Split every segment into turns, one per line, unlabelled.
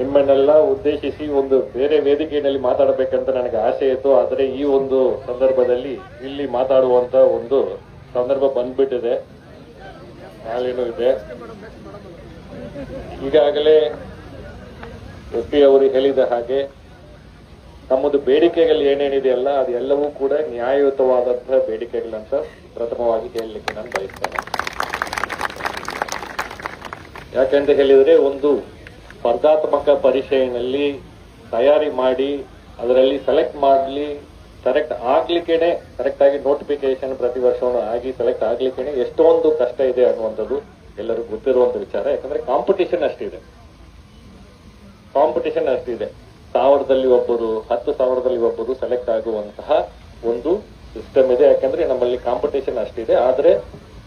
ನಿಮ್ಮನ್ನೆಲ್ಲ ಉದ್ದೇಶಿಸಿ ಒಂದು ಬೇರೆ ವೇದಿಕೆಯಲ್ಲಿ ಮಾತಾಡಬೇಕಂತ ನನಗೆ ಆಸೆ ಇತ್ತು. ಆದರೆ ಈ ಒಂದು ಸಂದರ್ಭದಲ್ಲಿ ಇಲ್ಲಿ ಮಾತಾಡುವಂತ ಒಂದು ಸಂದರ್ಭ ಬಂದ್ಬಿಟ್ಟಿದೆ. ಹಾಲೇನು ಇದೆ. ಈಗಾಗಲೇ ಎಸ್ ಅವರು ಹೇಳಿದ ಹಾಗೆ ನಮ್ಮದು ಬೇಡಿಕೆಗಳು ಏನೇನಿದೆಯಲ್ಲ ಅದೆಲ್ಲವೂ ಕೂಡ ನ್ಯಾಯಯುತವಾದಂತಹ ಬೇಡಿಕೆಗಳಂತ ಪ್ರಥಮವಾಗಿ ಹೇಳಲಿಕ್ಕೆ ನಾನು ಬಯಸ್ತೇನೆ. ಯಾಕೆಂತ ಹೇಳಿದರೆ ಒಂದು ಸ್ಪರ್ಧಾತ್ಮಕ ಪರೀಕ್ಷೆಯಲ್ಲಿ ತಯಾರಿ ಮಾಡಿ, ಅದರಲ್ಲಿ ಸೆಲೆಕ್ಟ್ ಮಾಡಲಿ ಸೆಲೆಕ್ಟ್ ಆಗ್ಲಿಕ್ಕೇನೆ ಕರೆಕ್ಟ್ ಆಗಿ ನೋಟಿಫಿಕೇಶನ್ ಪ್ರತಿ ವರ್ಷವೂ ಆಗಿ ಸೆಲೆಕ್ಟ್ ಆಗ್ಲಿಕ್ಕೇನೆ ಎಷ್ಟೊಂದು ಕಷ್ಟ ಇದೆ ಅನ್ನುವಂಥದ್ದು ಎಲ್ಲರಿಗೂ ಗೊತ್ತಿರುವಂತ ವಿಚಾರ. ಯಾಕಂದ್ರೆ ಕಾಂಪಿಟೇಷನ್ ಅಷ್ಟಿದೆ. ಕಾಂಪಿಟೇಷನ್ ಅಷ್ಟಿದೆ. ಸಾವಿರದಲ್ಲಿ ಒಬ್ಬರು, ಹತ್ತು ಸಾವಿರದಲ್ಲಿ ಒಬ್ಬರು ಸೆಲೆಕ್ಟ್ ಆಗುವಂತಹ ಒಂದು ಸಿಸ್ಟಮ್ ಇದೆ. ಯಾಕಂದ್ರೆ ನಮ್ಮಲ್ಲಿ ಕಾಂಪಿಟೇಷನ್ ಅಷ್ಟಿದೆ. ಆದ್ರೆ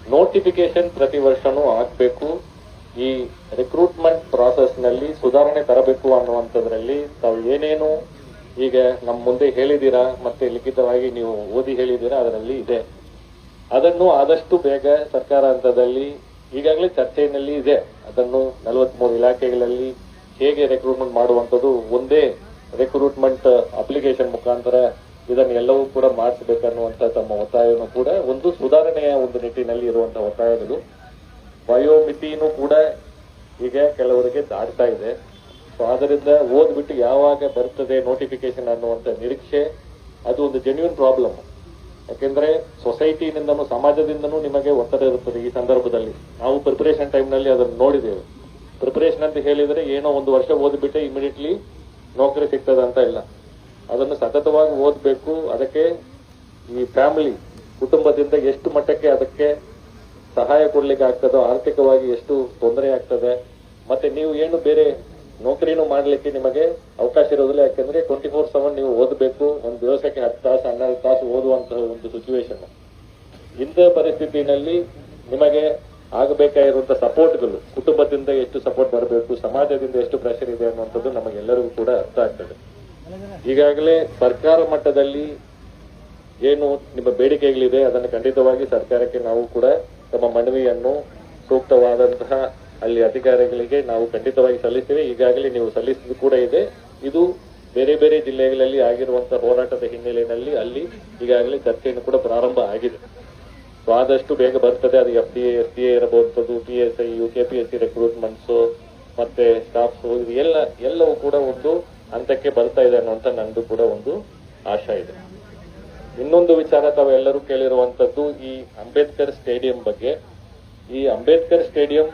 ನೋಟಿಫಿಕೇಶನ್ ಪ್ರತಿ ವರ್ಷನೂ ಆಗ್ಬೇಕು. ಈ ರಿಕ್ರೂಟ್ಮೆಂಟ್ ಪ್ರಾಸೆಸ್ನಲ್ಲಿ ಸುಧಾರಣೆ ತರಬೇಕು ಅನ್ನುವಂಥದ್ರಲ್ಲಿ ತಾವು ಏನೇನು ಈಗ ನಮ್ಮ ಮುಂದೆ ಹೇಳಿದ್ದೀರಾ ಮತ್ತೆ ಲಿಖಿತವಾಗಿ ನೀವು ಓದಿ ಹೇಳಿದ್ದೀರಾ ಅದರಲ್ಲಿ ಇದೆ. ಅದನ್ನು ಆದಷ್ಟು ಬೇಗ ಸರ್ಕಾರ ಹಂತದಲ್ಲಿ ಈಗಾಗಲೇ ಚರ್ಚೆಯಲ್ಲಿ ಇದೆ. ಅದನ್ನು ನಲವತ್ಮೂರು ಇಲಾಖೆಗಳಲ್ಲಿ ಹೇಗೆ ರೆಕ್ರೂಟ್ಮೆಂಟ್ ಮಾಡುವಂಥದ್ದು ಒಂದೇ ರೆಕ್ರೂಟ್ಮೆಂಟ್ ಅಪ್ಲಿಕೇಶನ್ ಮುಖಾಂತರ ಇದನ್ನೆಲ್ಲವೂ ಕೂಡ ಮಾಡಿಸಬೇಕನ್ನುವಂತ ತಮ್ಮ ಒತ್ತಾಯವನ್ನು ಕೂಡ ಒಂದು ಸುಧಾರಣೆಯ ಒಂದು ನಿಟ್ಟಿನಲ್ಲಿ ಇರುವಂತಹ ಒತ್ತಾಯಗಳು. ವಯೋಮಿತಿನೂ ಕೂಡ ಈಗ ಕೆಲವರಿಗೆ ದಾಟ್ತಾ ಇದೆ. ಸೊ ಆದ್ದರಿಂದ ಓದ್ಬಿಟ್ಟು ಯಾವಾಗ ಬರ್ತದೆ ನೋಟಿಫಿಕೇಶನ್ ಅನ್ನುವಂತ ನಿರೀಕ್ಷೆ, ಅದು ಒಂದು ಜೆನ್ಯೂನ್ ಪ್ರಾಬ್ಲಮ್ ಯಾಕೆಂದ್ರೆ ಸೊಸೈಟಿನಿಂದನೂ ಸಮಾಜದಿಂದನೂ ನಿಮಗೆ ಒತ್ತಡ ಇರುತ್ತದೆ ಈ ಸಂದರ್ಭದಲ್ಲಿ. ನಾವು ಪ್ರಿಪರೇಷನ್ ಟೈಮ್ನಲ್ಲಿ ಅದನ್ನು ನೋಡಿದ್ದೇವೆ. ಪ್ರಿಪರೇಷನ್ ಅಂತ ಹೇಳಿದರೆ ಏನೋ ಒಂದು ವರ್ಷ ಓದ್ಬಿಟ್ಟೆ ಇಮಿಡಿಯೇಟ್ಲಿ ನೌಕರಿ ಸಿಗ್ತದೆ ಅಂತ ಇಲ್ಲ. ಅದನ್ನು ಸತತವಾಗಿ ಓದಬೇಕು. ಅದಕ್ಕೆ ಈ ಫ್ಯಾಮಿಲಿ ಕುಟುಂಬದಿಂದ ಎಷ್ಟು ಮಟ್ಟಕ್ಕೆ ಅದಕ್ಕೆ ಸಹಾಯ ಕೊಡ್ಲಿಕ್ಕೆ ಆಗ್ತದೋ, ಆರ್ಥಿಕವಾಗಿ ಎಷ್ಟು ತೊಂದರೆ ಆಗ್ತದೆ, ಮತ್ತೆ ನೀವು ಏನು ಬೇರೆ ನೌಕರಿನೂ ಮಾಡಲಿಕ್ಕೆ ನಿಮಗೆ ಅವಕಾಶ ಇರೋದಿಲ್ಲ ಯಾಕಂದ್ರೆ ಟ್ವೆಂಟಿ ಫೋರ್ ಸೆವೆನ್ ನೀವು ಓದಬೇಕು, ಒಂದು ದಿವಸಕ್ಕೆ ಹತ್ತು ತಾಸು, ಹನ್ನೆರಡು ತಾಸು ಓದುವಂತಹ ಒಂದು ಸಿಚುವೇಶನ್ ಇಂಥ ಪರಿಸ್ಥಿತಿನಲ್ಲಿ ನಿಮಗೆ ಆಗಬೇಕಾಗಿರುವಂತಹ ಸಪೋರ್ಟ್ಗಳು ಕುಟುಂಬದಿಂದ ಎಷ್ಟು ಸಪೋರ್ಟ್ ಬರಬೇಕು, ಸಮಾಜದಿಂದ ಎಷ್ಟು ಪ್ರೆಷರ್ ಇದೆ ಅನ್ನುವಂಥದ್ದು ನಮಗೆಲ್ಲರಿಗೂ ಕೂಡ ಅರ್ಥ ಆಗ್ತದೆ. ಈಗಾಗಲೇ ಸರ್ಕಾರ ಮಟ್ಟದಲ್ಲಿ ಏನು ನಿಮ್ಮ ಬೇಡಿಕೆಗಳಿದೆ, ಅದನ್ನು ಖಂಡಿತವಾಗಿ ಸರ್ಕಾರಕ್ಕೆ ನಾವು ಕೂಡ ತಮ್ಮ ಮನವಿಯನ್ನು ಸೂಕ್ತವಾದಂತಹ ಅಲ್ಲಿ ಅಧಿಕಾರಿಗಳಿಗೆ ನಾವು ಖಂಡಿತವಾಗಿ ಸಲ್ಲಿಸ್ತೇವೆ. ಈಗಾಗಲೇ ನೀವು ಸಲ್ಲಿಸಿದ್ದು ಕೂಡ ಇದೆ. ಇದು ಬೇರೆ ಬೇರೆ ಜಿಲ್ಲೆಗಳಲ್ಲಿ ಆಗಿರುವಂತಹ ಹೋರಾಟದ ಹಿನ್ನೆಲೆಯಲ್ಲಿ ಅಲ್ಲಿ ಈಗಾಗಲೇ ಚರ್ಚೆಯನ್ನು ಕೂಡ ಪ್ರಾರಂಭ ಆಗಿದೆ. ಸೊ ಆದಷ್ಟು ಬೇಗ ಬರ್ತದೆ. ಅದು F D A S D A ಇರಬಹುದು P S I U K P S C recruitments ಮತ್ತೆ ಸ್ಟಾಫ್ಸ್ ಇದು ಎಲ್ಲ, ಎಲ್ಲವೂ ಕೂಡ ಒಂದು ಹಂತಕ್ಕೆ ಬರ್ತಾ ಇದೆ ಅನ್ನುವಂತ ನಂದು ಕೂಡ ಒಂದು ಆಶಾ ಇದೆ. ಇನ್ನೊಂದು ವಿಚಾರ ತಾವೆಲ್ಲರೂ ಕೇಳಿರುವಂತದ್ದು ಈ ಅಂಬೇಡ್ಕರ್ ಸ್ಟೇಡಿಯಂ ಬಗ್ಗೆ. ಈ ಅಂಬೇಡ್ಕರ್ ಸ್ಟೇಡಿಯಂ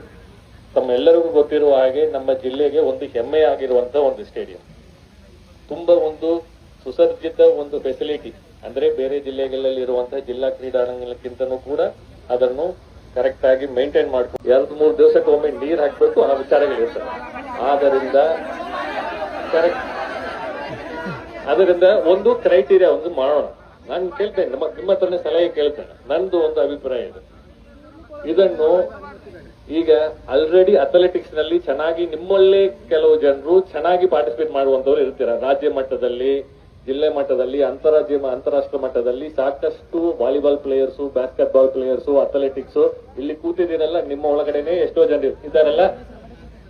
ತಮ್ಮೆಲ್ಲರಿಗೂ ಗೊತ್ತಿರುವ ಹಾಗೆ ನಮ್ಮ ಜಿಲ್ಲೆಗೆ ಒಂದು ಹೆಮ್ಮೆ ಆಗಿರುವಂತ ಒಂದು ಸ್ಟೇಡಿಯಂ. ತುಂಬಾ ಒಂದು ಸುಸಜ್ಜಿತ ಒಂದು ಫೆಸಿಲಿಟಿ ಅಂದ್ರೆ ಬೇರೆ ಜಿಲ್ಲೆಗಳಲ್ಲಿ ಇರುವಂತಹ ಜಿಲ್ಲಾ ಕ್ರೀಡಾಂಗಣಕ್ಕಿಂತನೂ ಕೂಡ ಅದನ್ನು ಕರೆಕ್ಟ್ ಆಗಿ ಮೇಂಟೈನ್ ಮಾಡ್ಕೊಂಡು ಎರಡು ಮೂರು ದಿವಸಕ್ಕೆ ಒಮ್ಮೆ ಹಾಕಬೇಕು ಹಾಕ್ಬೇಕು ಆ ವಿಚಾರಗಳಿರ್ತವೆ ಆದ್ದರಿಂದ ಕರೆಕ್ಟ್ ಅದರಿಂದ ಒಂದು ಕ್ರೈಟೀರಿಯಾ ಒಂದು ಮಾಡೋಣ. ನಾನು ಕೇಳ್ತೇನೆ, ನಮ್ಮ, ನಿಮ್ಮ ಹತ್ರನೇ ಸಲಹೆ ಕೇಳ್ತೇನೆ. ನಂದು ಒಂದು ಅಭಿಪ್ರಾಯ ಇದೆ. ಇದನ್ನು ಈಗ ಆಲ್ರೆಡಿ ಅಥ್ಲೆಟಿಕ್ಸ್ನಲ್ಲಿ ಚೆನ್ನಾಗಿ ನಿಮ್ಮಲ್ಲೇ ಕೆಲವು ಜನರು ಚೆನ್ನಾಗಿ ಪಾರ್ಟಿಸಿಪೇಟ್ ಮಾಡುವಂತವ್ರು ಇರ್ತೀರ. ರಾಜ್ಯ ಮಟ್ಟದಲ್ಲಿ, ಜಿಲ್ಲೆ ಮಟ್ಟದಲ್ಲಿ, ಅಂತಾರಾಜ್ಯ, ಅಂತಾರಾಷ್ಟ್ರ ಮಟ್ಟದಲ್ಲಿ ಸಾಕಷ್ಟು volleyball players basketball players athletics ಇಲ್ಲಿ ಕೂತಿದ್ದೀರಲ್ಲ, ನಿಮ್ಮ ಒಳಗಡೆನೆ ಎಷ್ಟೋ ಜನ ಇದ್ದಾರಲ್ಲ,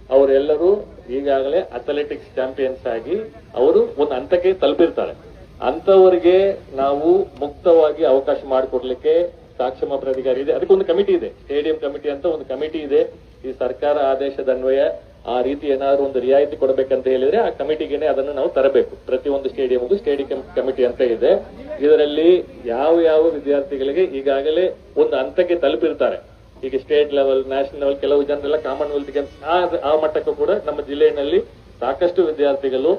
ಅವರೆಲ್ಲರೂ ಈಗಾಗಲೇ ಅಥ್ಲೆಟಿಕ್ಸ್ ಚಾಂಪಿಯನ್ಸ್ ಆಗಿ ಅವರು ಒಂದು ಹಂತಕ್ಕೆ ತಲುಪಿರ್ತಾರೆ. ಅಂತವರಿಗೆ ನಾವು ಮುಕ್ತವಾಗಿ ಅವಕಾಶ ಮಾಡಿಕೊಡ್ಲಿಕ್ಕೆ ಸಾಕ್ಷಮ ಪ್ರಾಧಿಕಾರಿ ಇದೆ. ಅದಕ್ಕೊಂದು ಕಮಿಟಿ ಇದೆ. ಸ್ಟೇಡಿಯಂ ಕಮಿಟಿ ಅಂತ ಒಂದು ಕಮಿಟಿ ಇದೆ. ಈ ಸರ್ಕಾರ ಆದೇಶದ ಅನ್ವಯ ಆ ರೀತಿ ಏನಾದ್ರು ಒಂದು ರಿಯಾಯಿತಿ ಕೊಡಬೇಕಂತ ಹೇಳಿದ್ರೆ ಆ ಕಮಿಟಿಗೆನೆ ಅದನ್ನು ನಾವು ತರಬೇಕು. ಪ್ರತಿಯೊಂದು ಸ್ಟೇಡಿಯಂಗೂ ಸ್ಟೇಡಿಯಂ ಕಮಿಟಿ ಅಂತ ಇದೆ. ಇದರಲ್ಲಿ ಯಾವ ಯಾವ ವಿದ್ಯಾರ್ಥಿಗಳಿಗೆ ಈಗಾಗಲೇ ಒಂದು ಹಂತಕ್ಕೆ ತಲುಪಿರ್ತಾರೆ. ಈಗ ಸ್ಟೇಟ್ ಲೆವೆಲ್ ನ್ಯಾಷನಲ್ ಲೆವೆಲ್ ಕೆಲವು ಜನರೆಲ್ಲ ಕಾಮನ್ವೆಲ್ತ್ ಗೇಮ್ಸ್ ಆ ಮಟ್ಟಕ್ಕೂ ಕೂಡ ನಮ್ಮ ಜಿಲ್ಲೆಯಲ್ಲಿ ಸಾಕಷ್ಟು ವಿದ್ಯಾರ್ಥಿಗಳು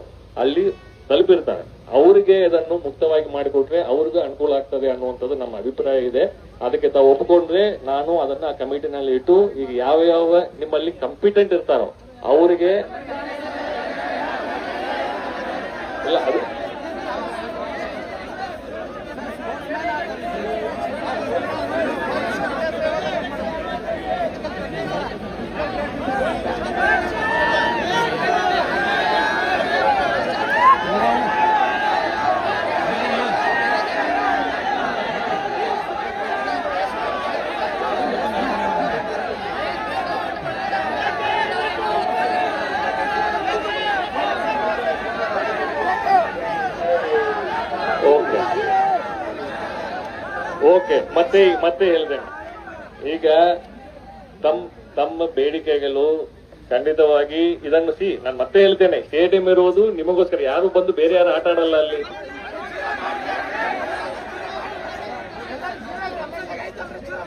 ಅಲ್ಲಿ ತಲುಪಿರ್ತಾರೆ. ಅವರಿಗೆ ಇದನ್ನು ಮುಕ್ತವಾಗಿ ಮಾಡಿಕೊಟ್ರೆ ಅವ್ರಿಗೂ ಅನುಕೂಲ ಆಗ್ತದೆ ಅನ್ನುವಂಥದ್ದು ನಮ್ಮ ಅಭಿಪ್ರಾಯ ಇದೆ. ಅದಕ್ಕೆ ತಾವು ಒಪ್ಪಿಕೊಂಡ್ರೆ ನಾನು ಅದನ್ನ ಕಮಿಟಿನಲ್ಲಿ ಇಟ್ಟು ಈಗ ಯಾವ ಯಾವ ನಿಮ್ಮಲ್ಲಿ ಕಂಪಿಟೆಂಟ್ ಇರ್ತಾರೋ ಅವರಿಗೆ ಇಲ್ಲ, ಅದು ಮತ್ತೆ ಮತ್ತೆ ಹೇಳ್ತೇನೆ ಈಗ ತಮ್ಮ ತಮ್ಮ ಬೇಡಿಕೆಗಳು ಖಂಡಿತವಾಗಿ ಇದನ್ನು ಸಿ, ನಾನು ಮತ್ತೆ ಹೇಳ್ತೇನೆ. ಸ್ಟೇಡಿಯಂ ಇರುವುದು ನಿಮಗೋಸ್ಕರ. ಯಾರು ಬಂದು ಬೇರೆ ಯಾರು ಆಟ ಆಡಲ್ಲ ಅಲ್ಲಿ.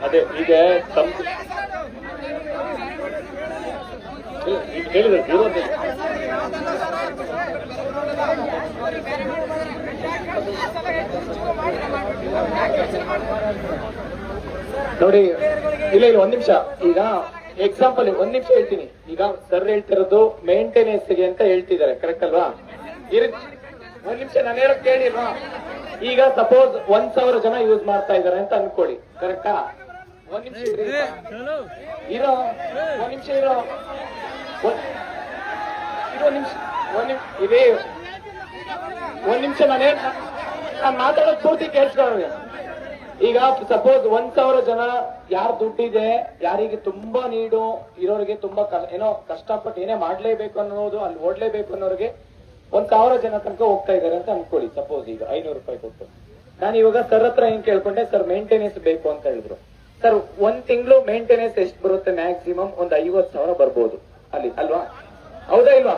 ಅದೇ, ಈಗ ತಮ್ಮ ಹೇಳಿದ್ರೆ zero ಅಂತ ಹೇಳಿ.
ನೋಡಿ ಇಲ್ಲ ಇಲ್ಲ ಒಂದ್ ನಿಮಿಷ. ಈಗ ಎಕ್ಸಾಂಪಲ್ ಒಂದ್ ನಿಮಿಷ ಹೇಳ್ತೀನಿ. ಈಗ ಸರ್ ಹೇಳ್ತಿರೋದು ಮೇಂಟೆನೆನ್ಸ್ಗೆ ಅಂತ ಹೇಳ್ತಿದ್ದಾರೆ ಕರೆಕ್ಟ್ ಅಲ್ವಾ? ಒಂದ್ ನಿಮಿಷ ನಾನು ಹೇಳಕ್ ಕೇಳಿಲ್ವಾ? ಈಗ ಸಪೋಸ್ ಒಂದ್ ಸಾವಿರ ಜನ ಯೂಸ್ ಮಾಡ್ತಾ ಇದಾರೆ ಅಂತ ಅನ್ಕೊಳ್ಳಿ ಕರೆಕ್ಟಾ ಒಂದ್ ನಿಮಿಷ ಇರಿ. ಒಂದ್ ನಿಮಿಷ ಇರೋ. ಒಂದ್- ಇರೋ ನಿಮಿಷ ಒಂದ್ ನಿಮಿಷ ಇದೇ ಒಂದ್ ನಿಮಿಷ ನಾನು ಹೇಳ್ ನಾನು ಮಾತಾಡೋದು ಪೂರ್ತಿ ಕೇಳಿಸ್ಕೊಳ್ಳಿ ಈಗ ಸಪೋಸ್ ಒಂದ್ ಸಾವಿರ ಜನ ಯಾರ ದುಡ್ಡಿದೆ, ಯಾರಿಗೆ ತುಂಬಾ ನೀಡು, ಇರೋರಿಗೆ ತುಂಬಾ ಏನೋ ಕಷ್ಟಪಟ್ಟು ಏನೇ ಮಾಡ್ಲೇಬೇಕು ಅನ್ನೋದು, ಅಲ್ಲಿ ಓಡ್ಲೇಬೇಕು ಅನ್ನೋರಿಗೆ ಒಂದ್ ಸಾವಿರ ಜನ ತನಕ ಹೋಗ್ತಾ ಇದಾರೆ ಅಂತ ಅನ್ಕೊಳ್ಳಿ. ಸಪೋಸ್ ಈಗ ಐನೂರು ರೂಪಾಯಿ ಕೊಟ್ಟು. ನಾನು ಇವಾಗ ಸರ್ ಹತ್ರ ಏನ್ ಕೇಳ್ಕೊಂಡೆ ಸರ್ ಮೇಂಟೆನೆನ್ಸ್ ಬೇಕು ಅಂತ ಹೇಳಿದ್ರು. ಸರ್ ಒಂದ್ ತಿಂಗಳು ಮೇಂಟೆನೆನ್ಸ್ ಎಷ್ಟು ಬರುತ್ತೆ ಮ್ಯಾಕ್ಸಿಮಮ್ ಒಂದ್ ಐವತ್ ಸಾವಿರ ಬರ್ಬೋದು. ಅಲ್ಲಿ, ಅಲ್ವಾ? ಹೌದಾ ಇಲ್ವಾ?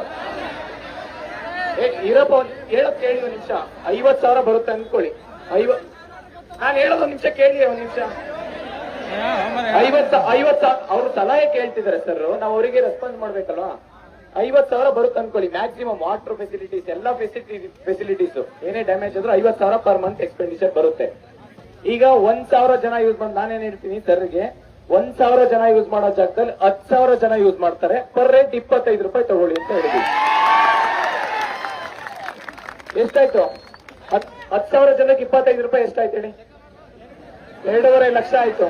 ಇರಪ್ಪ ಹೇಳಕ್ ಕೇಳಿ ಒಂದ್ ನಿಮಿಷ. ಐವತ್ ಸಾವಿರ ಬರುತ್ತೆ ಅನ್ಕೊಳ್ಳಿ. ಐವತ್ ನಾನು ಹೇಳೋದು ಒಂದ್ ನಿಮಿಷ ಕೇಳಿ, ಒಂದ್ ನಿಮಿಷ. ಐವತ್ತ ಐವತ್ತ ಅವ್ರು ಸಲಹೆ ಕೇಳ್ತಿದ್ದಾರೆ ಸರ್ ನಾವು ಅವರಿಗೆ ರೆಸ್ಪಾನ್ಸ್ ಮಾಡ್ಬೇಕಲ್ವಾ? ಐವತ್ ಸಾವಿರ ಬರುತ್ತೆ ಅನ್ಕೊಳ್ಳಿ. ಮ್ಯಾಕ್ಸಿಮಮ್ ವಾಟರ್ ಫೆಸಿಲಿಟೀಸ್ ಎಲ್ಲಾ ಫೆಸಿಲಿಟಿ ಫೆಸಿಲಿಟೀಸ್ ಏನೇ ಡ್ಯಾಮೇಜ್ ಆದ್ರೂ ಐವತ್ ಸಾವಿರ ಪರ್ ಮಂತ್ ಎಕ್ಸ್ಪೆಂಡಿಚರ್ ಬರುತ್ತೆ. ಈಗ ಒಂದ್ ಸಾವಿರ ಜನ ಯೂಸ್ ಮಾಡಿ ನಾನೇನ್ ಹೇಳ್ತೀನಿ ಸರ್ಗೆ ಒಂದ್ ಸಾವಿರ ಜನ ಯೂಸ್ ಮಾಡೋ ಜಾಗದಲ್ಲಿ ಹತ್ ಸಾವಿರ ಜನ ಯೂಸ್ ಮಾಡ್ತಾರೆ. ಪರ್ ರೇಟ್ ಇಪ್ಪತ್ತೈದು ರೂಪಾಯಿ ತಗೊಳ್ಳಿ ಅಂತ ಹೇಳಿದ್ವಿ. ಎಷ್ಟಾಯ್ತು? ಹತ್ ಹತ್ ಸಾವಿರ ಜನಕ್ಕೆ ಇಪ್ಪತ್ತೈದು ರೂಪಾಯಿ ಎಷ್ಟಾಯ್ತು ಹೇಳಿ? ಎರಡೂವರೆ ಲಕ್ಷ ಆಯ್ತು.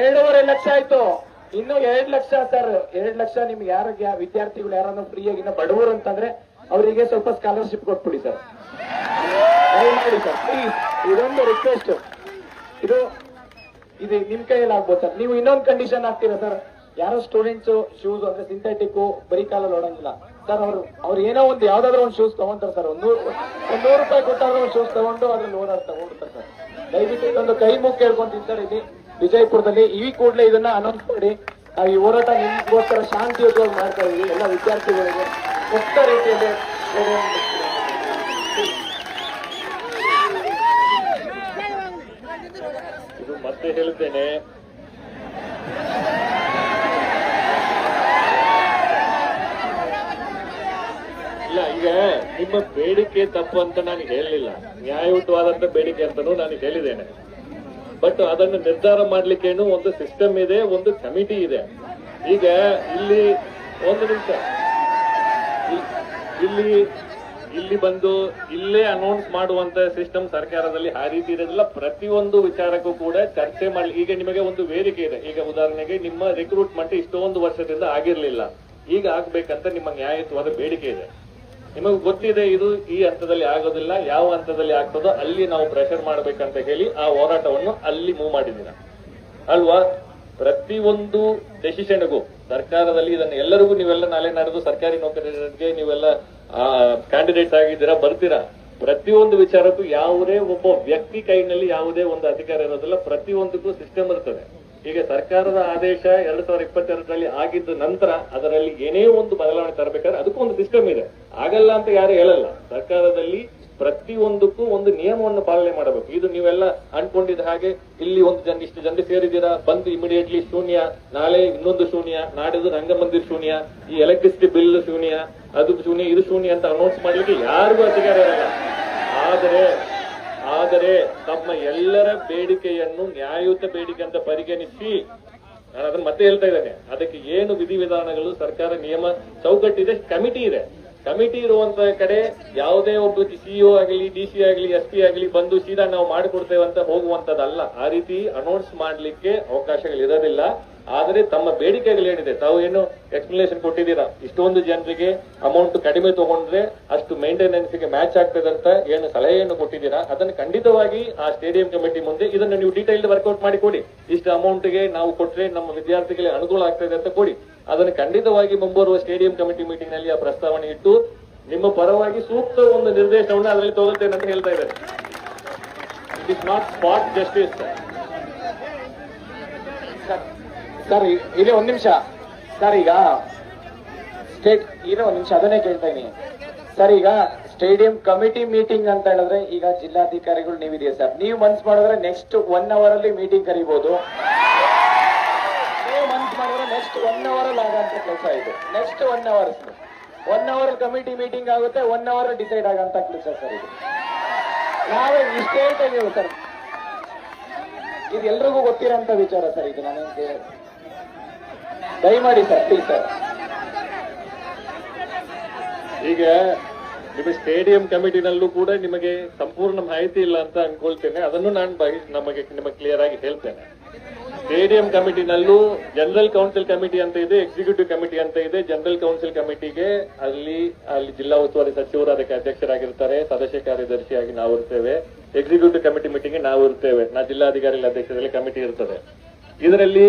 ಎರಡೂವರೆ ಲಕ್ಷ ಆಯ್ತು. ಇನ್ನು ಎರಡ್ ಲಕ್ಷ ಸರ್. ಎರಡ್ ಲಕ್ಷ ನಿಮ್ಗೆ ಯಾರ ವಿದ್ಯಾರ್ಥಿಗಳು ಯಾರನ್ನ ಫ್ರೀಯಾಗಿ ಇನ್ನ ಬಡವರು ಅಂತಂದ್ರೆ ಅವರಿಗೆ ಸ್ವಲ್ಪ ಸ್ಕಾಲರ್ಶಿಪ್ ಕೊಟ್ಬಿಡಿ ಸರ್. ಮಾಡಿ ಸರ್ ಪ್ಲೀಸ್ ಇದೊಂದು ರಿಕ್ವೆಸ್ಟ್ ಇದು ಇದು ನಿಮ್ ಕೈಯಲ್ಲಿ ಆಗ್ಬೋದು ಸರ್. ನೀವು ಇನ್ನೊಂದು ಕಂಡೀಷನ್ ಆಗ್ತೀರಾ ಸರ್? ಯಾರೋ ಸ್ಟೂಡೆಂಟ್ಸ್ ಶೂಸ್ ಅಂದ್ರೆ ಸಿಂಥೆಟಿಕ್ ಬರೀ ಕಾಲಲ್ಲಿ ಓಡಂಗಿಲ್ಲ. ಸರ್, ಅವರು, ಅವ್ರು ಏನೋ ಒಂದು ಯಾವ್ದಾದ್ರು ಒಂದು ಶೂಸ್ ತಗೊಂತಾರೆ ಸರ್. ಒಂದ್ ನೂರು ಒಂದ್ ನೂರು ರೂಪಾಯಿ ಕೊಟ್ಟಾದ್ರೂ ಒಂದು ಶೂಸ್ ತಗೊಂಡು ಅದ್ರಲ್ಲಿ ಓಡಾಡ್ತಾ ಓಡ್ತಾರೆ ಸರ್. ದಯವಿಟ್ಟು ಇದೊಂದು ಕೈ ಮುಖ ಕೇಳ್ಕೊಂಡು ಇಲ್ಲಿ ವಿಜಯಪುರದಲ್ಲಿ. ಈ ಕೂಡಲೇ ಇದನ್ನ ಅನೌನ್ಸ್ ಮಾಡಿ. ನಾವು ಈ ಹೋರಾಟ ನಿಮಗೋಸ್ಕರ ಶಾಂತಿಯುತವಾಗಿ ಮಾಡ್ತಾ ಇದೀವಿ. ಎಲ್ಲ ವಿದ್ಯಾರ್ಥಿಗಳಿಗೆ ಮುಕ್ತ ರೀತಿಯಲ್ಲಿ
ಇದು ಮತ್ತೆ ಹೇಳ್ತೇನೆ. ಇಲ್ಲ, ಈಗ ನಿಮ್ಮ ಬೇಡಿಕೆ ತಪ್ಪು ಅಂತ ನಾನು ಹೇಳಲಿಲ್ಲ. ನ್ಯಾಯಯುತವಾದಂತ ಬೇಡಿಕೆ ಅಂತಾನೂ ನಾನು ಹೇಳಿದ್ದೇನೆ. ಬಟ್ ಅದನ್ನು ನಿರ್ಧಾರ ಮಾಡ್ಲಿಕ್ಕೇನು ಒಂದು ಸಿಸ್ಟಮ್ ಇದೆ, ಒಂದು ಕಮಿಟಿ ಇದೆ. ಈಗ ಇಲ್ಲಿ ಒಂದು ನಿಮಿಷ. ಇಲ್ಲಿ ಇಲ್ಲಿ ಬಂದು ಇಲ್ಲೇ ಅನೌನ್ಸ್ ಮಾಡುವಂತ ಸಿಸ್ಟಮ್ ಸರ್ಕಾರದಲ್ಲಿ ಆ ರೀತಿ ಇರೋದಿಲ್ಲ. ಪ್ರತಿಯೊಂದು ವಿಚಾರಕ್ಕೂ ಕೂಡ ಚರ್ಚೆ ಮಾಡಿ ಈಗ ನಿಮಗೆ ಒಂದು ವೇದಿಕೆ ಇದೆ. ಈಗ ಉದಾಹರಣೆಗೆ ನಿಮ್ಮ ರಿಕ್ರೂಟ್ಮೆಂಟ್ ಇಷ್ಟೊಂದು ವರ್ಷದಿಂದ ಆಗಿರ್ಲಿಲ್ಲ. ಈಗ ಆಗ್ಬೇಕಂತ ನಿಮ್ಮ ನ್ಯಾಯಯುತವಾದ ಬೇಡಿಕೆ ಇದೆ. ನಿಮಗೆ ಗೊತ್ತಿದೆ ಇದು ಈ ಹಂತದಲ್ಲಿ ಆಗೋದಿಲ್ಲ, ಯಾವ ಹಂತದಲ್ಲಿ ಆಗ್ತದೋ ಅಲ್ಲಿ ನಾವು ಪ್ರೆಷರ್ ಮಾಡ್ಬೇಕಂತ ಹೇಳಿ ಆ ಹೋರಾಟವನ್ನು ಅಲ್ಲಿ ಮೂವ್ ಮಾಡಿದ್ದೀರ? ಅಲ್ವಾ? ಪ್ರತಿಯೊಂದು ಡೆಸಿಷನ್ಗೂ ಸರ್ಕಾರದಲ್ಲಿ ಇದನ್ನು ಎಲ್ಲರಿಗೂ ನೀವೆಲ್ಲ ನಾಳೆ ನಡೆದು ಸರ್ಕಾರಿ ನೌಕರರಿಗೆ ನೀವೆಲ್ಲ ಕ್ಯಾಂಡಿಡೇಟ್ ಆಗಿದ್ದೀರಾ, ಬರ್ತೀರಾ? ಪ್ರತಿಯೊಂದು ವಿಚಾರಕ್ಕೂ ಯಾವುದೇ ಒಬ್ಬ ವ್ಯಕ್ತಿ ಕೈನಲ್ಲಿ ಯಾವುದೇ ಒಂದು ಅಧಿಕಾರ ಇರೋದಿಲ್ಲ, ಪ್ರತಿಯೊಂದಕ್ಕೂ ಸಿಸ್ಟಮ್ ಇರ್ತದೆ. ಈಗ ಸರ್ಕಾರದ ಆದೇಶ ಎರಡ್ ಸಾವಿರದ ಇಪ್ಪತ್ತೆರಡರಲ್ಲಿ ಆಗಿದ್ದ ನಂತರ ಅದರಲ್ಲಿ ಏನೇ ಒಂದು ಬದಲಾವಣೆ ತರಬೇಕಾದ್ರೆ ಅದಕ್ಕೂ ಒಂದು ಸಿಸ್ಟಮ್ ಇದೆ. ಆಗಲ್ಲ ಅಂತ ಯಾರು ಹೇಳಲ್ಲ. ಸರ್ಕಾರದಲ್ಲಿ ಪ್ರತಿಯೊಂದಕ್ಕೂ ಒಂದು ನಿಯಮವನ್ನು ಪಾಲನೆ ಮಾಡಬೇಕು. ಇದು ನೀವೆಲ್ಲ ಅನ್ಕೊಂಡಿದ್ದ ಹಾಗೆ ಇಲ್ಲಿ ಒಂದು ಜನ ಇಷ್ಟು ಜನ ಸೇರಿದ್ದೀರಾ, ಬಂದು ಇಮಿಡಿಯೇಟ್ಲಿ ಶೂನ್ಯ, ನಾಳೆ ಇನ್ನೊಂದು ಶೂನ್ಯ, ನಾಡಿದ್ದು ರಂಗಮಂದಿರ್ ಶೂನ್ಯ, ಈ ಎಲೆಕ್ಟ್ರಿಸಿಟಿ ಬಿಲ್ ಶೂನ್ಯ, ಅದು ಶೂನ್ಯ, ಇದು ಶೂನ್ಯ ಅಂತ ಅನೌನ್ಸ್ ಮಾಡ್ಲಿಕ್ಕೆ ಯಾರಿಗೂ ಅಧಿಕಾರ ಇರಲ್ಲ. ಆದರೆ ಆದರೆ ತಮ್ಮ ಎಲ್ಲರ ಬೇಡಿಕೆಯನ್ನು ನ್ಯಾಯಯುತ ಬೇಡಿಕೆ ಅಂತ ಪರಿಗಣಿಸಿ ನಾನು ಅದನ್ನ ಮತ್ತೆ ಹೇಳ್ತಾ ಇದ್ದೇನೆ. ಅದಕ್ಕೆ ಏನು ವಿಧಿವಿಧಾನಗಳು, ಸರ್ಕಾರ ನಿಯಮ, ಚೌಕಟ್ಟಿದೆ, ಕಮಿಟಿ ಇದೆ. ಕಮಿಟಿ ಇರುವಂತ ಕಡೆ ಯಾವುದೇ ಒಬ್ಬ ಸಿಇಒ ಆಗಲಿ, ಡಿ ಸಿ ಆಗಲಿ, ಎಸ್ ಪಿ ಆಗಲಿ ಬಂದು ಸೀದಾ ನಾವು ಮಾಡಿಕೊಡ್ತೇವೆ ಅಂತ ಹೋಗುವಂತದ್ದಲ್ಲ ಆ ರೀತಿ ಅನೌನ್ಸ್ ಮಾಡ್ಲಿಕ್ಕೆ ಅವಕಾಶಗಳಿರೋದಿಲ್ಲ. ಆದರೆ ತಮ್ಮ ಬೇಡಿಕೆಗಳೇನಿದೆ ತಾವು ಏನು ಎಕ್ಸ್ಪ್ಲನೇಷನ್ ಕೊಟ್ಟಿದ್ದೀರಾ? ಇಷ್ಟೊಂದು ಜನರಿಗೆ ಅಮೌಂಟ್ ಕಡಿಮೆ ತಗೊಂಡ್ರೆ ಅಷ್ಟು ಮೇಂಟೆನೆನ್ಸ್ಗೆ ಮ್ಯಾಚ್ ಆಗ್ತದೆ ಅಂತ ಏನು ಸಲಹೆಯನ್ನು ಕೊಟ್ಟಿದ್ದೀರಾ? ಅದನ್ನು ಖಂಡಿತವಾಗಿ ಆ ಸ್ಟೇಡಿಯಂ ಕಮಿಟಿ ಮುಂದೆ ಇದನ್ನು ನೀವು ಡೀಟೈಲ್ಡ್ ವರ್ಕೌಟ್ ಮಾಡಿ ಕೊಡಿ. ಇಷ್ಟು ಅಮೌಂಟ್ಗೆ ನಾವು ಕೊಟ್ಟರೆ ನಮ್ಮ ವಿದ್ಯಾರ್ಥಿಗಳಿಗೆ ಅನುಕೂಲ ಆಗ್ತದೆ ಅಂತ ಕೊಡಿ. ಅದನ್ನು ಖಂಡಿತವಾಗಿ ಮುಂಬರುವ ಸ್ಟೇಡಿಯಂ ಕಮಿಟಿ ಮೀಟಿಂಗ್ನಲ್ಲಿ ಆ ಪ್ರಸ್ತಾವನೆ ಇಟ್ಟು ನಿಮ್ಮ ಪರವಾಗಿ ಸೂಕ್ತ ಒಂದು ನಿರ್ದೇಶನವನ್ನು ಅದರಲ್ಲಿ ತಗೊಳ್ತೇನೆ ಅಂತ ಹೇಳ್ತಾ ಇದ್ದಾರೆ it is not spot justice
sir, ಇಲ್ಲಿ ಇ- ಒಂದ್ ನಿಮಿಷ. ಸರ್, ಈಗ ಸ್ಟೇಟ್ ಇದೆ ಒಂದ್ ನಿಮಿಷ, ಅದನ್ನೇ ಕೇಳ್ತಾ ಇದೀನಿ ಸರ್, ಈಗ ಸ್ಟೇಡಿಯಂ ಕಮಿಟಿ ಮೀಟಿಂಗ್ ಅಂತ ಹೇಳಿದ್ರೆ ಈಗ ಜಿಲ್ಲಾಧಿಕಾರಿಗಳು ನೀವಿದೆಯಾ ಸರ್? ನೀವು ಮನ್ಸ್ ಮಾಡಿದ್ರೆ ನೆಕ್ಸ್ಟ್ ಒನ್ ಅವರ್ ಅಲ್ಲಿ ಮೀಟಿಂಗ್ ಕರಿಬಹುದು ನೀವು ಮನ್ಸ್ ಮಾಡಿದ್ರೆ ನೆಕ್ಸ್ಟ್ ಒನ್ ಅವರ್ ಅಲ್ಲಿ ಆಗಂತ ಕೆಲಸ ಇದು. Next one hours one hour committee meeting ಆಗುತ್ತೆ ಒನ್ ಅವರ್ ಡಿಸೈಡ್ ಆಗಂತ ಕೆಲಸ ಸರ್ ಇದು. ನಾವೇ ಇಷ್ಟೇ ಸರ್. ಇದು ಎಲ್ರಿಗೂ ಗೊತ್ತಿರೋಂತ ವಿಚಾರ ಸರ್ ಇದು ನನಗೆ ದಯಮಾಡಿ ಸರ್ ಪ್ಲೀಸ್ ಸರ್.
ಈಗ ನಿಮಗೆ ಸ್ಟೇಡಿಯಂ ಕಮಿಟಿನಲ್ಲೂ ಕೂಡ ನಿಮಗೆ ಸಂಪೂರ್ಣ ಮಾಹಿತಿ ಇಲ್ಲ ಅಂತ ಅನ್ಕೊಳ್ತೇನೆ ಅದನ್ನು ನಾನು ನಮಗೆ, ನಿಮಗೆ ಕ್ಲಿಯರ್ ಆಗಿ ಹೇಳ್ತೇನೆ. ಸ್ಟೇಡಿಯಂ ಕಮಿಟಿನಲ್ಲೂ ಜನರಲ್ ಕೌನ್ಸಿಲ್ ಕಮಿಟಿ ಅಂತ ಇದೆ, ಎಕ್ಸಿಕ್ಯೂಟಿವ್ ಕಮಿಟಿ ಅಂತ ಇದೆ. ಜನರಲ್ ಕೌನ್ಸಿಲ್ ಕಮಿಟಿಗೆ ಅಲ್ಲಿ ಅಲ್ಲಿ ಜಿಲ್ಲಾ ಉಸ್ತುವಾರಿ ಸಚಿವರು, ಅದಕ್ಕೆ ಅಧ್ಯಕ್ಷರಾಗಿರ್ತಾರೆ. ಸದಸ್ಯ ಕಾರ್ಯದರ್ಶಿಯಾಗಿ ನಾವು ಇರ್ತೇವೆ. ಎಕ್ಸಿಕ್ಯೂಟಿವ್ ಕಮಿಟಿ ಮೀಟಿಂಗ್ ನಾವು ಇರ್ತೇವೆ. ನಾ ಜಿಲ್ಲಾಧಿಕಾರಿಗಳ ಅಧ್ಯಕ್ಷದಲ್ಲಿ ಕಮಿಟಿ ಇರ್ತದೆ. ಇದರಲ್ಲಿ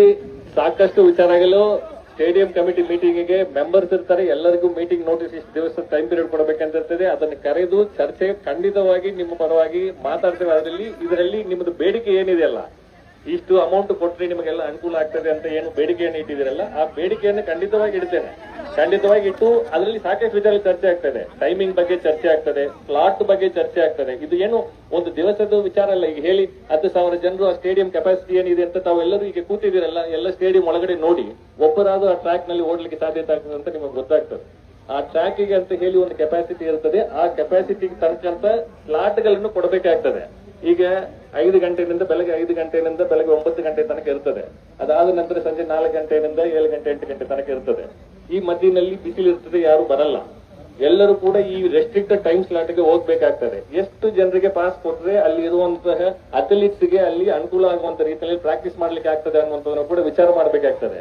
ಸಾಕಷ್ಟು ವಿಚಾರಗಳು ಸ್ಟೇಡಿಯಂ ಕಮಿಟಿ ಮೀಟಿಂಗಿಗೆ ಮೆಂಬರ್ಸ್ ಇರ್ತಾರೆ, ಎಲ್ಲರಿಗೂ ಮೀಟಿಂಗ್ ನೋಟಿಸ್ ಇಷ್ಟು ದಿವಸ ಟೈಮ್ ಪೀರಿಯಡ್ ಕೊಡಬೇಕಂತ ಇರ್ತದೆ ಅದನ್ನು ಕರೆದು ಚರ್ಚೆ ಖಂಡಿತವಾಗಿ ನಿಮ್ಮ ಪರವಾಗಿ ಮಾತಾಡ್ತೇವೆ. ಅದರಲ್ಲಿ, ಇದರಲ್ಲಿ ನಿಮ್ಮದು ಬೇಡಿಕೆ ಏನಿದೆಯಲ್ಲ ಇಷ್ಟು ಅಮೌಂಟ್ ಕೊಟ್ಟರೆ ನಿಮಗೆಲ್ಲ ಅನುಕೂಲ ಆಗ್ತದೆ ಅಂತ ಏನು ಬೇಡಿಕೆಯನ್ನು ಇಟ್ಟಿದ್ದೀರಲ್ಲ, ಆ ಬೇಡಿಕೆಯನ್ನು ಖಂಡಿತವಾಗಿ ಇಡ್ತೇನೆ. ಖಂಡಿತವಾಗಿ ಇಟ್ಟು ಅದರಲ್ಲಿ ಸಾಕಷ್ಟು ವಿಚಾರ ಚರ್ಚೆ ಆಗ್ತದೆ. ಟೈಮಿಂಗ್ ಬಗ್ಗೆ ಚರ್ಚೆ ಆಗ್ತದೆ ಫ್ಲಾಟ್ ಬಗ್ಗೆ ಚರ್ಚೆ ಆಗ್ತದೆ. ಇದು ಏನು ಒಂದು ದಿವಸದ ವಿಚಾರ ಅಲ್ಲ, ಈಗ ಹೇಳಿ ಹತ್ತು ಸಾವಿರ ಜನರು ಆ ಸ್ಟೇಡಿಯಂ ಕೆಪಾಸಿಟಿ ಏನಿದೆ ಅಂತ ತಾವೆಲ್ಲರೂ ಈಗ ಕೂತಿದ್ದೀರಲ್ಲ, ಎಲ್ಲ ಸ್ಟೇಡಿಯಂ ಒಳಗಡೆ ನೋಡಿ ಒಬ್ಬರಾದ್ರೂ ಆ ಟ್ರ್ಯಾಕ್ನಲ್ಲಿ ಓಡ್ಲಿಕ್ಕೆ ಸಾಧ್ಯತೆ ಆಗ್ತದೆ ಅಂತ ನಿಮಗೆ ಗೊತ್ತಾಗ್ತದೆ. ಆ ಟ್ರ್ಯಾಕಿಗೆ ಅಂತ ಹೇಳಿ ಒಂದು ಕೆಪಾಸಿಟಿ ಇರ್ತದೆ, ಆ ಕೆಪಾಸಿಟಿಗೆ ತಕ್ಕಂತ ಫ್ಲಾಟ್ಗಳನ್ನು ಕೊಡಬೇಕಾಗ್ತದೆ. ಈಗ ಐದು ಗಂಟೆಯಿಂದ ಬೆಳಗ್ಗೆ ಐದು ಗಂಟೆಯಿಂದ ಬೆಳಗ್ಗೆ ಒಂಬತ್ತು ಗಂಟೆ ತನಕ ಇರ್ತದೆ. ಅದಾದ ನಂತರ ಸಂಜೆ ನಾಲ್ಕು ಗಂಟೆಯಿಂದ ಏಳು ಗಂಟೆ, ಎಂಟು ಗಂಟೆ ತನಕ ಇರ್ತದೆ. ಈ ಮಧ್ಯದಲ್ಲಿ ಬಿಸಿಲು ಇರ್ತದೆ ಯಾರು ಬರಲ್ಲ. ಎಲ್ಲರೂ ಕೂಡ ಈ ರೆಸ್ಟ್ರಿಕ್ಟೆಡ್ ಟೈಮ್ ಸ್ಲಾಟ್ಗೆ ಹೋಗ್ಬೇಕಾಗ್ತದೆ. ಎಷ್ಟು ಜನರಿಗೆ ಪಾಸ್ ಕೊಟ್ರೆ ಅಲ್ಲಿ ಇರುವಂತಹ ಅಥ್ಲೀಟ್ಸ್ಗೆ ಅಲ್ಲಿ ಅನುಕೂಲ ಆಗುವಂತ ರೀತಿಯಲ್ಲಿ ಪ್ರಾಕ್ಟೀಸ್ ಮಾಡ್ಲಿಕ್ಕೆ ಆಗ್ತದೆ ಅನ್ನುವಂಥದ್ದನ್ನು ಕೂಡ ವಿಚಾರ ಮಾಡ್ಬೇಕಾಗ್ತದೆ.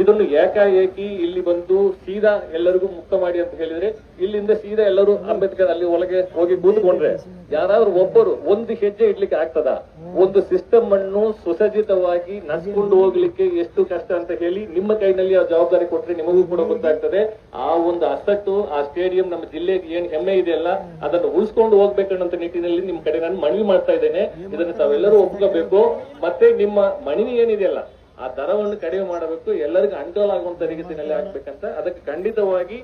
ಇದನ್ನು ಏಕಾಏಕಿ ಇಲ್ಲಿ ಬಂದು ಸೀದಾ ಎಲ್ಲರಿಗೂ ಮುಕ್ತ ಮಾಡಿ ಅಂತ ಹೇಳಿದ್ರೆ, ಇಲ್ಲಿಂದ ಸೀದಾ ಎಲ್ಲರೂ ಅಂಬೇಡ್ಕರ್ ಅಲ್ಲಿ ಒಳಗೆ ಹೋಗಿ ಕೂತ್ಕೊಂಡ್ರೆ ಯಾರಾದ್ರೂ ಒಬ್ಬರು ಒಂದು ಹೆಜ್ಜೆ ಇಡ್ಲಿಕ್ಕೆ ಆಗ್ತದ? ಒಂದು ಸಿಸ್ಟಮ್ ಅನ್ನು ಸುಸಜ್ಜಿತವಾಗಿ ನಡ್ಸ್ಕೊಂಡು ಹೋಗ್ಲಿಕ್ಕೆ ಎಷ್ಟು ಕಷ್ಟ ಅಂತ ಹೇಳಿ ನಿಮ್ಮ ಕೈನಲ್ಲಿ ಆ ಜವಾಬ್ದಾರಿ ಕೊಟ್ರೆ ನಿಮಗೂ ಕೂಡ ಗೊತ್ತಾಗ್ತದೆ. ಆ ಒಂದು ಅಸಟ್ಟು, ಆ ಸ್ಟೇಡಿಯಂ ನಮ್ಮ ಜಿಲ್ಲೆಗೆ ಏನ್ ಹೆಮ್ಮೆ ಇದೆಯಲ್ಲ ಅದನ್ನು ಉಳಿಸ್ಕೊಂಡು ಹೋಗ್ಬೇಕನ್ನೋ ನಿಟ್ಟಿನಲ್ಲಿ ನಿಮ್ ಕಡೆ ನಾನು ಮನವಿ ಮಾಡ್ತಾ ಇದ್ದೇನೆ. ಇದನ್ನು ತಾವೆಲ್ಲರೂ ಒಪ್ಕೋಬೇಕು. ಮತ್ತೆ ನಿಮ್ಮ ಮನವಿ ಏನಿದೆಯಲ್ಲ ಆ ದರವನ್ನು ಕಡಿಮೆ ಮಾಡಬೇಕು, ಎಲ್ಲರಿಗೂ ಅಂಟೋಲ್ ಆಗುವಂತ ರೀತಿಯಲ್ಲಿ ಆಗ್ಬೇಕಂತ, ಅದಕ್ಕೆ ಖಂಡಿತವಾಗಿ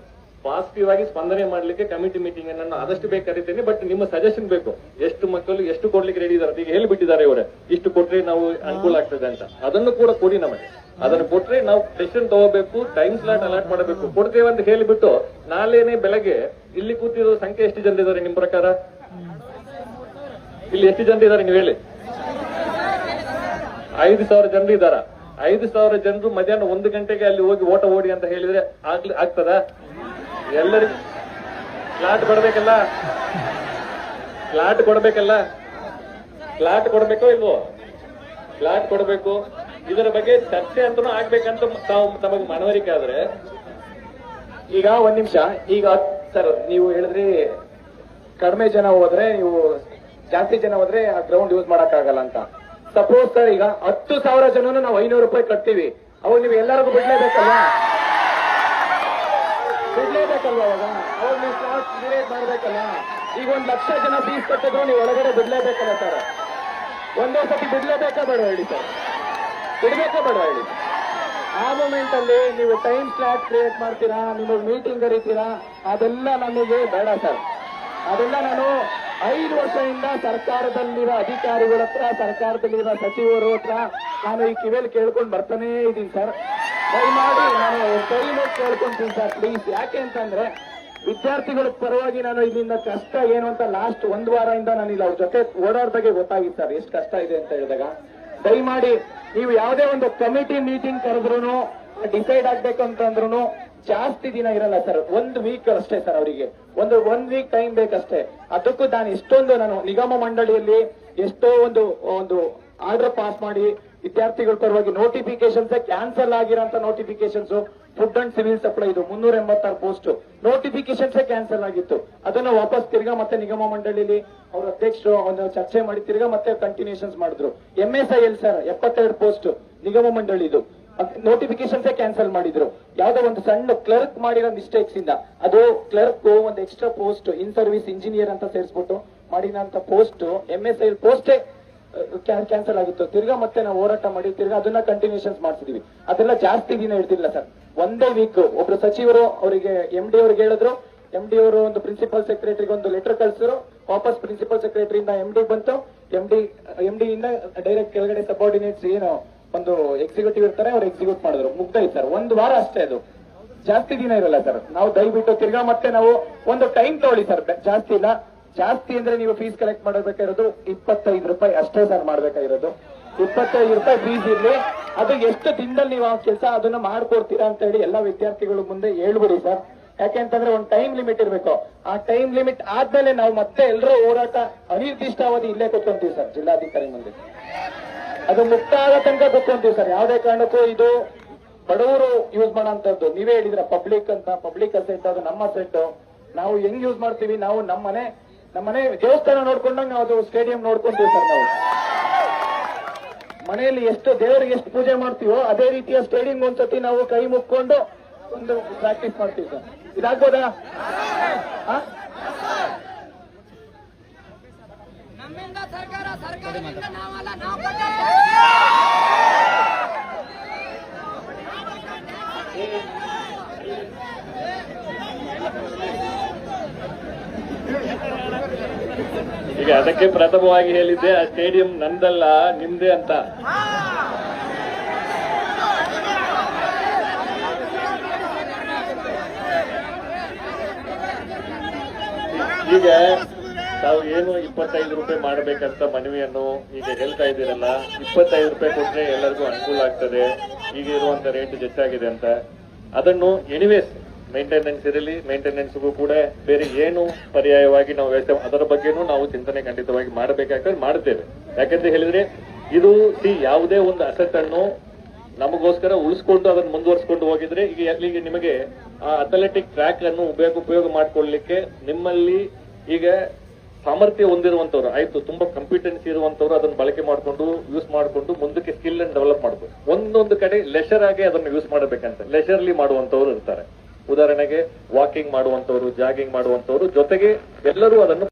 ಪಾಸಿಟಿವ್ ಆಗಿ ಸ್ಪಂದನೆ ಮಾಡ್ಲಿಕ್ಕೆ ಕಮಿಟಿ ಮೀಟಿಂಗ್ ಅನ್ನು ಆದಷ್ಟು ಬೇಕು ಕರಿತೇನೆ ಬಟ್ ನಿಮ್ಮ ಸಜೆಷನ್ ಬೇಕು. ಎಷ್ಟು ಮಕ್ಕಳು ಎಷ್ಟು ಕೊಡ್ಲಿಕ್ಕೆ ರೆಡಿ ಇದಾರೆ ಈಗ ಹೇಳ್ಬಿಟ್ಟಿದ್ದಾರೆ ಇವರೇ. ಇಷ್ಟು ಕೊಟ್ರೆ ನಾವು ಅನುಕೂಲ ಆಗ್ತದೆ ಅಂತ. ಅದನ್ನು ಕೂಡ ಕೊಡಿ ನಮಗೆ. ಅದನ್ನು ಕೊಟ್ರೆ ನಾವು ಡೆಸಿಷನ್ ತಗೋಬೇಕು ಟೈಮ್ ಸ್ಲಾಟ್ ಅಲಾಟ್ ಮಾಡಬೇಕು. ಕೊಡ್ತೇವೆ ಅಂತ ಹೇಳಿಬಿಟ್ಟು ನಾಳೆನೆ ಬೆಳಗ್ಗೆ ಇಲ್ಲಿ ಕೂತಿರೋ ಸಂಖ್ಯೆ ಎಷ್ಟು ಜನ ಇದ್ದಾರೆ ನಿಮ್ ಪ್ರಕಾರ? ಇಲ್ಲಿ ಎಷ್ಟು ಜನ ಇದ್ದಾರೆ ನೀವು ಹೇಳಿ? ಐದು ಸಾವಿರ ಜನರು ಇದ್ದಾರ? ಐದು ಸಾವಿರ ಜನರು ಮಧ್ಯಾಹ್ನ ಒಂದು ಗಂಟೆಗೆ ಅಲ್ಲಿ ಹೋಗಿ ಓಟ ಓಡಿ ಅಂತ ಹೇಳಿದ್ರೆ ಆಗ್ಲಿ ಆಗ್ತದ? ಎಲ್ಲರಿಗೂ ಫ್ಲಾಟ್ ಕೊಡ್ಬೇಕಲ್ಲ? ಫ್ಲಾಟ್ ಕೊಡ್ಬೇಕಲ್ಲ? ಫ್ಲಾಟ್ ಕೊಡ್ಬೇಕೋ ಇಲ್ವೋ? ಫ್ಲಾಟ್ ಕೊಡ್ಬೇಕು. ಇದರ ಬಗ್ಗೆ ಚರ್ಚೆ ಅಂತನೂ ಆಗ್ಬೇಕಂತ ತಾವು ತಮಗೆ ಮನವರಿಕೆ ಆದ್ರೆ.
ಈಗ ಒಂದ್ ನಿಮಿಷ. ಈಗ ಸರ್, ನೀವು ಹೇಳಿದ್ರಿ ಕಡಿಮೆ ಜನ ಹೋದ್ರೆ ನೀವು ಜಾಸ್ತಿ ಜನ ಹೋದ್ರೆ ಆ ಗ್ರೌಂಡ್ ಯೂಸ್ ಮಾಡಕ್ ಆಗಲ್ಲ ಅಂತ. ಸಪೋಸ್ ಸರ್, ಈಗ ಹತ್ತು ಸಾವಿರ ಜನನು ನಾವು ಐನೂರು ರೂಪಾಯಿ ಕಟ್ತೀವಿ. ಅವಾಗ ನೀವು ಎಲ್ಲರಿಗೂ ಬಿಡ್ಲೇಬೇಕಲ್ಲ ಬಿಡ್ಲೇಬೇಕಲ್ವಾ ಅವಾಗ ಅವಾಗ ನೀವು ಸ್ಲಾಟ್ ಕ್ರಿಯೇಟ್ ಮಾಡ್ಬೇಕಲ್ಲ ಈಗ ಒಂದ್ ಲಕ್ಷ ಜನ ಫೀಸ್ ಕಟ್ಟಿದ್ರು, ನೀವು ಒಳಗಡೆ ಬಿಡ್ಲೇಬೇಕಲ್ಲ ಸರ್? ಒಂದೇ ಸತಿ ಬಿಡ್ಲೇಬೇಕಾ ಬೇಡ ಹೇಳಿ ಸರ್? ಬಿಡ್ಬೇಕಾ ಬೇಡ ಹೇಳಿ. ಆ ಮೂಮೆಂಟ್ ಅಲ್ಲಿ ನೀವು ಟೈಮ್ ಸ್ಲಾಟ್ ಕ್ರಿಯೇಟ್ ಮಾಡ್ತೀರಾ, ನಿಮಗೆ ಮೀಟಿಂಗ್ ಕರಿತೀರಾ, ಅದೆಲ್ಲ ನಮಗೆ ಬೇಡ ಸರ್. ಅದೆಲ್ಲ ನಾನು ಐದು ವರ್ಷದಿಂದ ಸರ್ಕಾರದಲ್ಲಿರೋ ಅಧಿಕಾರಿಗಳ ಹತ್ರ ಸರ್ಕಾರದಲ್ಲಿರೋ ಸಚಿವರು ಹತ್ರ ನಾನು ಈ ಕಿವಿಯಲ್ಲಿ ಕೇಳ್ಕೊಂಡು ಬರ್ತಾನೇ ಇದ್ದೀನಿ ಸರ್. ದಯಮಾಡಿ ನಾನು ಕೈ ಮುಗ್ದು ಕೇಳ್ಕೊಂತೀನಿ ಸರ್ ಪ್ಲೀಸ್ ಯಾಕೆ ಅಂತಂದ್ರೆ ವಿದ್ಯಾರ್ಥಿಗಳ ಪರವಾಗಿ ನಾನು ಇಲ್ಲಿಂದ ಕಷ್ಟ ಏನು ಅಂತ ಲಾಸ್ಟ್ ಒಂದು ವಾರದಿಂದ ನಾನು ಇಲ್ಲಿ ಅವ್ರ ಜೊತೆ ಓಡಾಡ್ದಾಗೆ ಗೊತ್ತಾಗಿತ್ತು ಸರ್, ಎಷ್ಟು ಕಷ್ಟ ಇದೆ ಅಂತ ಹೇಳಿದಾಗ. ದಯಮಾಡಿ ನೀವು ಯಾವುದೇ ಒಂದು ಕಮಿಟಿ ಮೀಟಿಂಗ್ ಕರೆದ್ರು ಡಿಸೈಡ್ ಆಗ್ಬೇಕು ಅಂತಂದ್ರು ಜಾಸ್ತಿ ದಿನ ಇರಲ್ಲ ಸರ್ ಒಂದು ವೀಕ್ ಅಷ್ಟೇ ಸರ್ ಅವರಿಗೆ. ಒಂದು ಒನ್ ವೀಕ್ ಟೈಮ್ ಬೇಕಷ್ಟೇ. ಅದಕ್ಕೂ ನಾನು ಇಷ್ಟೊಂದು ನಾನು ನಿಗಮ ಮಂಡಳಿಯಲ್ಲಿ ಎಷ್ಟೋ ಒಂದು ಒಂದು ಆರ್ಡರ್ ಪಾಸ್ ಮಾಡಿ ವಿದ್ಯಾರ್ಥಿಗಳ ಪರವಾಗಿ notifications cancel ಆಗಿರೋಂತ notifications food and civil supply ಇದು ಮುನ್ನೂರ ಎಂಬತ್ತಾರು ಪೋಸ್ಟ್ ನೋಟಿಫಿಕೇಶನ್ಸ್ ಕ್ಯಾನ್ಸಲ್ ಆಗಿತ್ತು. ಅದನ್ನ ವಾಪಸ್ ತಿರ್ಗಾ ಮತ್ತೆ ನಿಗಮ ಮಂಡಳಿಲಿ ಅವ್ರ ಅಧ್ಯಕ್ಷರು ಒಂದು ಚರ್ಚೆ ಮಾಡಿ ತಿರ್ಗಾ ಮತ್ತೆ ಕಂಟಿನ್ಯೂಷನ್ಸ್ ಮಾಡಿದ್ರು. M S I L sir ಎಪ್ಪತ್ತೆರಡು ಪೋಸ್ಟ್ ನಿಗಮ ಮಂಡಳಿದು. ನೋಟಿಫಿಕೇಶನ್ಸ್ ಕ್ಯಾನ್ಸಲ್ ಮಾಡಿದ್ರು. ಯಾವ್ದೋ ಒಂದು ಸಣ್ಣ ಕ್ಲರ್ಕ್ ಮಾಡಿರೋ ಮಿಸ್ಟೇಕ್ಸ್ ಇಂದ. ಅದು ಕ್ಲರ್ಕ್ ಒಂದು extra post in service engineer ಅಂತ ಸೇರಿಸ್ಬಿಟ್ಟು ಮಾಡಿದಂತ ಪೋಸ್ಟ್ ಎಂ ಎಸ್ ಐ ಪೋಸ್ಟೇ ಕ್ಯಾನ್ಸಲ್ ಆಗಿತ್ತು. ತಿರ್ಗಾ ಮತ್ತೆ ನಾವು ಹೋರಾಟ ಮಾಡಿ, ತಿರ್ಗಾ ಅದನ್ನ ಕಂಟಿನ್ಯೂಷನ್ಸ್ ಮಾಡ್ತಿದೀವಿ ಅದೆಲ್ಲ ಜಾಸ್ತಿ ದಿನ ಇಡ್ತಿಲ್ಲ ಸರ್. ಒಂದೇ ವೀಕ್ ಒಬ್ರು ಸಚಿವರು ಅವರಿಗೆ ಎಂ ಡಿ ಅವ್ರಿಗೆ ಹೇಳಿದ್ರು. ಎಂ ಡಿ ಅವರು ಒಂದು ಪ್ರಿನ್ಸಿಪಲ್ ಸೆಕ್ರೆಟರಿಗೆ ಒಂದು ಲೆಟರ್ ಕಳಿಸಿದ್ರು. ವಾಪಸ್ ಪ್ರಿನ್ಸಿಪಲ್ ಸೆಕ್ರೆಟರಿಯಿಂದ ಎಂ ಡಿ ಬಂತು. ಎಂ ಡಿ ಎಂ ಡಿ ಇಂದ ಡೈರೆಕ್ಟ್ ಕೆಳಗಡೆ ಸಬಾರ್ಡಿನೇಟ್ಸ್ ಏನು ಒಂದು ಎಕ್ಸಿಕ್ಯೂಟಿವ್ ಇರ್ತಾರೆ, ಅವ್ರು ಎಕ್ಸಿಕ್ಯೂಟ್ ಮಾಡಿದ್ರು. ಮುಗ್ದ ಸರ್ ಒಂದು ವಾರ ಅಷ್ಟೇ ಅದು. ಜಾಸ್ತಿ ದಿನ ಇರಲ್ಲ ಸರ್ ನಾವು ದಯವಿಟ್ಟು ತಿರ್ಗಾ ಮತ್ತೆ ನಾವು ಒಂದು ಟೈಮ್ ತಗೊಳ್ಳಿ ಸರ್ ಜಾಸ್ತಿ ಇಲ್ಲ. ಜಾಸ್ತಿ ಅಂದ್ರೆ ನೀವು ಫೀಸ್ ಕಲೆಕ್ಟ್ ಮಾಡಬೇಕಾಗಿರೋದು ಇಪ್ಪತ್ತೈದು ರೂಪಾಯಿ ಅಷ್ಟೇ ಸರ್ ಮಾಡ್ಬೇಕಾಗಿರೋದು. ಇಪ್ಪತ್ತೈದು ರೂಪಾಯಿ ಫೀಸ್ ಇರ್ಲಿ. ಅದು ಎಷ್ಟು ದಿನದಲ್ಲಿ ನೀವು ಆ ಕೆಲಸ ಅದನ್ನ ಮಾಡ್ಕೊಡ್ತೀರಾ ಅಂತ ಹೇಳಿ ಎಲ್ಲಾ ವಿದ್ಯಾರ್ಥಿಗಳ ಮುಂದೆ ಹೇಳ್ಬಿಡಿ ಸರ್ ಯಾಕೆಂತಂದ್ರೆ ಒಂದು ಟೈಮ್ ಲಿಮಿಟ್ ಇರಬೇಕು. ಆ ಟೈಮ್ ಲಿಮಿಟ್ ಆದ್ಮೇಲೆ ನಾವು ಮತ್ತೆ ಎಲ್ಲರೂ ಹೋರಾಟ ಅನಿರ್ದಿಷ್ಟಾವಧಿ ಇಲ್ಲೇ ಕೂತ್ಕೊಂತೀವಿ ಸರ್ ಜಿಲ್ಲಾಧಿಕಾರಿ ಮುಂದೆ. ಅದು ಮುಕ್ತ ಆದ ತನಕ ಗೊತ್ತೊಂತೀವಿ ಸರ್. ಯಾವುದೇ ಕಾರಣಕ್ಕೂ ಇದು ಬಡವರು ಯೂಸ್ ಮಾಡೋಂಥದ್ದು ನೀವೇ ಹೇಳಿದ್ರ ಪಬ್ಲಿಕ್ ಅಂತ ಪಬ್ಲಿಕ್ ಅಸೆಟ್ ಅದು ನಮ್ಮ ಅಸೆಟ್ ನಾವು ಹೆಂಗ್ ಯೂಸ್ ಮಾಡ್ತೀವಿ? ನಾವು ನಮ್ಮನೆ ನಮ್ಮನೆ ನಮ್ಮ ಮನೆ ದೇವಸ್ಥಾನ ನೋಡ್ಕೊಂಡಂಗ ಅದು ಸ್ಟೇಡಿಯಂ ನೋಡ್ಕೊಂತೀವಿ ಸರ್ ನಾವು. ಮನೆಯಲ್ಲಿ ಎಷ್ಟು ದೇವರಿಗೆ ಎಷ್ಟು ಪೂಜೆ ಮಾಡ್ತೀವೋ ಅದೇ ರೀತಿಯ ಸ್ಟೇಡಿಯಂ ಒಂದ್ಸತಿ ನಾವು ಕೈ ಮುಕ್ಕೊಂಡು ಒಂದು ಪ್ರಾಕ್ಟೀಸ್ ಮಾಡ್ತೀವಿ ಸರ್. ಇದಾಗ್ಬೋದಾ ಆ?
ನಮ್ಮಿಂದ ಸರ್ಕಾರ ಸರ್ಕಾರದಿಂದ ನಾವಲ್ಲ ನಾವು
ಈಗ ಅದಕ್ಕೆ ಪ್ರಥಮವಾಗಿ ಹೇಳಿದ್ದೆ ಆ ಸ್ಟೇಡಿಯಂ ನಂದಲ್ಲ ನಿಮ್ದೇ ಅಂತ. ಈಗ ತಾವು ಏನು ಇಪ್ಪತ್ತೈದು ರೂಪಾಯಿ ಮಾಡಬೇಕಂತ ಮನವಿಯನ್ನು ಈಗ ಹೇಳ್ತಾ ಇದ್ದೀರಲ್ಲ, ಇಪ್ಪತ್ತೈದು ರೂಪಾಯಿ ಕೊಟ್ಟರೆ ಎಲ್ಲರಿಗೂ ಅನುಕೂಲ ಆಗ್ತದೆ. ಈಗ ಇರುವಂತ ರೇಟ್ ಹೆಚ್ಚಾಗಿದೆ ಅಂತ. ಅದನ್ನು ಎನಿವೇಸ್ ಮೇಂಟೆನೆನ್ಸ್ ಇರಲಿ ಮೇಂಟೆನೆನ್ಸ್ಗೂ ಕೂಡ ಬೇರೆ ಏನು ಪರ್ಯಾಯವಾಗಿ ನಾವು ವ್ಯವಸ್ಥೆ ಅದರ ಬಗ್ಗೆನೂ ನಾವು ಚಿಂತನೆ ಖಂಡಿತವಾಗಿ ಮಾಡಬೇಕಾಗ್ತದೆ ಮಾಡ್ತೇವೆ ಯಾಕಂತ ಹೇಳಿದ್ರೆ, ಇದು ಸಿ ಯಾವುದೇ ಒಂದು ಅಸೆಟ್ ಅನ್ನು ನಮಗೋಸ್ಕರ ಉಳಿಸ್ಕೊಂಡು ಅದನ್ನು ಮುಂದುವರಿಸಿಕೊಂಡು ಹೋಗಿದ್ರೆ, ಈಗ ನಿಮಗೆ ಆ ಅಥ್ಲೆಟಿಕ್ ಟ್ರ್ಯಾಕ್ ಅನ್ನು ಉಪಯೋಗ ಉಪಯೋಗ ಮಾಡಿಕೊಳ್ಳಲಿಕ್ಕೆ ನಿಮ್ಮಲ್ಲಿ ಈಗ ಸಾಮರ್ಥ್ಯ ಹೊಂದಿರುವಂತವ್ರು, ಆಯ್ತು, ತುಂಬಾ ಕಂಪಿಟೆನ್ಸಿ ಇರುವಂತವ್ರು ಅದನ್ನ ಬಳಕೆ ಮಾಡಿಕೊಂಡು ಯೂಸ್ ಮಾಡಿಕೊಂಡು ಮುಂದಕ್ಕೆ ಸ್ಕಿಲ್ ಅನ್ನು ಡೆವಲಪ್ ಮಾಡ್ಬೋದು. ಒಂದೊಂದು ಕಡೆ ಲೆಷರ್ ಆಗಿ ಅದನ್ನು ಯೂಸ್ ಮಾಡಬೇಕಂತ. ಲೆಷರ್ಲಿ ಮಾಡುವಂತವ್ರು ಇರ್ತಾರೆ. ಉದಾಹರಣೆಗೆ ವಾಕಿಂಗ್ ಮಾಡುವಂತವ್ರು ಜಾಗಿಂಗ್ ಮಾಡುವಂತವ್ರು, ಜೊತೆಗೆ ಎಲ್ಲರೂ ಅದನ್ನು